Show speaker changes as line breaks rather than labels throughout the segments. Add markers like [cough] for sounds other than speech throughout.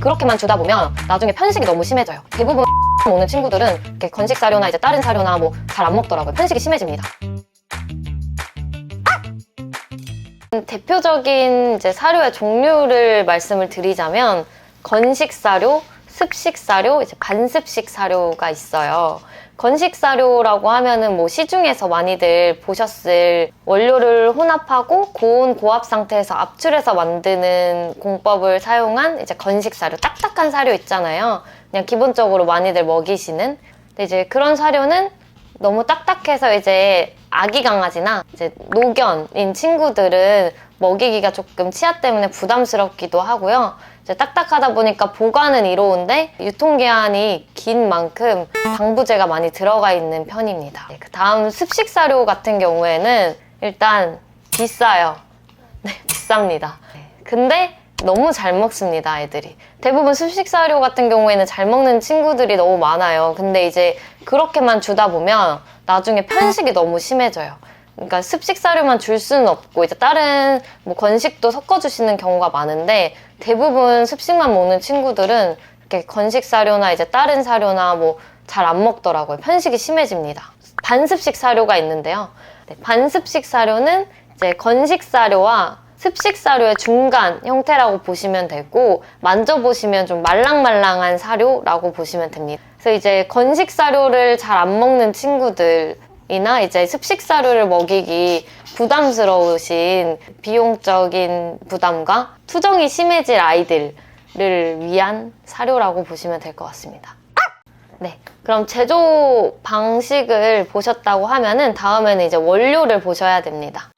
그렇게만 주다 보면 나중에 편식이 너무 심해져요. 대부분 [laughs] 먹는 친구들은 이렇게 건식 사료나 이제 다른 사료나 뭐 잘 안 먹더라고요. 편식이 심해집니다. 음, 대표적인 이제 사료의 종류를 말씀을 드리자면 건식 사료, 습식 사료, 이제 반습식 사료가 있어요. 건식 사료라고 하면은 뭐 시중에서 많이들 보셨을 원료를 혼합하고 고온 고압 상태에서 압출해서 만드는 공법을 사용한 이제 건식 사료, 딱딱한 사료 있잖아요. 그냥 기본적으로 많이들 먹이시는. 근데 이제 그런 사료는 너무 딱딱해서 이제 아기 강아지나 이제 노견인 친구들은 먹이기가 조금 치아 때문에 부담스럽기도 하고요. 딱딱하다 보니까 보관은 이로운데 유통기한이 긴 만큼 방부제가 많이 들어가 있는 편입니다. 네, 그 다음 습식 사료 같은 경우에는 일단 비싸요. 네, [laughs] 비쌉니다. 네, 근데 너무 잘 먹습니다, 애들이. 대부분 습식 사료 같은 경우에는 잘 먹는 친구들이 너무 많아요. 근데 이제 그렇게만 주다 보면 나중에 편식이 너무 심해져요. 그러니까 습식 사료만 줄 수는 없고 이제 다른 뭐 건식도 섞어주시는 경우가 많은데 대부분 습식만 먹는 친구들은 이렇게 건식 사료나 이제 다른 사료나 뭐 잘 안 먹더라고요. 편식이 심해집니다. 반습식 사료가 있는데요. 네, 반습식 사료는 이제 건식 사료와 습식 사료의 중간 형태라고 보시면 되고 만져보시면 좀 말랑말랑한 사료라고 보시면 됩니다. 그래서 이제 건식 사료를 잘 안 먹는 친구들 이나 이제 습식 사료를 먹이기 부담스러우신 비용적인 부담과 투정이 심해질 아이들을 위한 사료라고 보시면 될 것 같습니다. 네. 그럼 제조 방식을 보셨다고 하면은 다음에는 이제 원료를 보셔야 됩니다.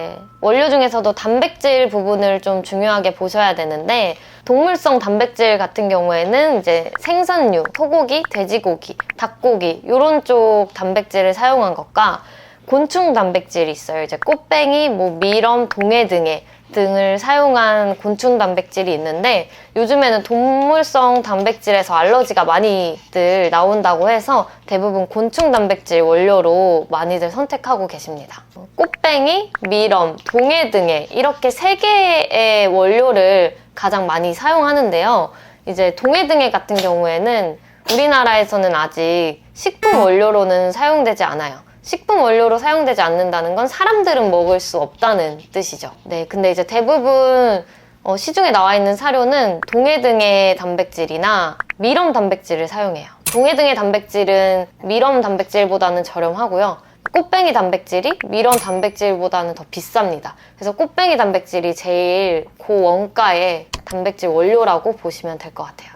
네, 원료 중에서도 단백질 부분을 좀 중요하게 보셔야 되는데 동물성 단백질 같은 경우에는 이제 생선류, 소고기, 돼지고기, 닭고기 이런 쪽 단백질을 사용한 것과 곤충 단백질이 있어요. 이제 꽃뱅이, 뭐 미럼, 동해 등에 등을 사용한 곤충 단백질이 있는데 요즘에는 동물성 단백질에서 알러지가 많이들 나온다고 해서 대부분 곤충 단백질 원료로 많이들 선택하고 계십니다. 꽃뱅이, 미럼, 동해 등에 이렇게 세 개의 원료를 가장 많이 사용하는데요. 이제 동해 등에 같은 경우에는 우리나라에서는 아직 식품 원료로는 사용되지 않아요. 식품 원료로 사용되지 않는다는 건 사람들은 먹을 수 없다는 뜻이죠. 네, 근데 이제 대부분 어, 시중에 나와 있는 사료는 동해 등의 단백질이나 미럼 단백질을 사용해요. 동해 등의 단백질은 미럼 단백질보다는 저렴하고요. 꽃뱅이 단백질이 미럼 단백질보다는 더 비쌉니다. 그래서 꽃뱅이 단백질이 제일 고원가의 단백질 원료라고 보시면 될 것 같아요.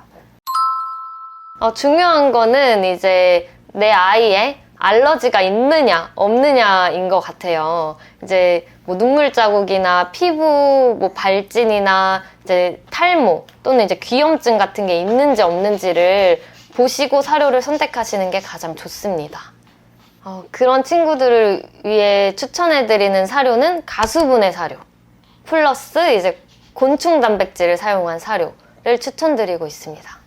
어, 중요한 거는 이제 내 아이의 알러지가 있느냐 없느냐인 것 같아요. 이제 뭐 눈물 자국이나 피부 뭐 발진이나 이제 탈모 또는 이제 귀염증 같은 게 있는지 없는지를 보시고 사료를 선택하시는 게 가장 좋습니다. 어, 그런 친구들을 위해 추천해드리는 사료는 가수분해 사료 플러스 이제 곤충 단백질을 사용한 사료를 추천드리고 있습니다.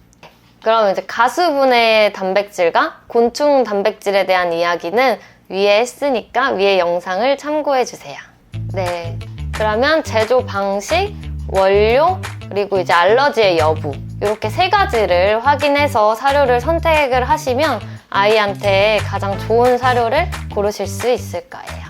그럼 이제 가수분해 단백질과 곤충 단백질에 대한 이야기는 위에 했으니까 위에 영상을 참고해 주세요. 네. 그러면 제조 방식, 원료, 그리고 이제 알러지의 여부. 이렇게 세 가지를 확인해서 사료를 선택을 하시면 아이한테 가장 좋은 사료를 고르실 수 있을 거예요.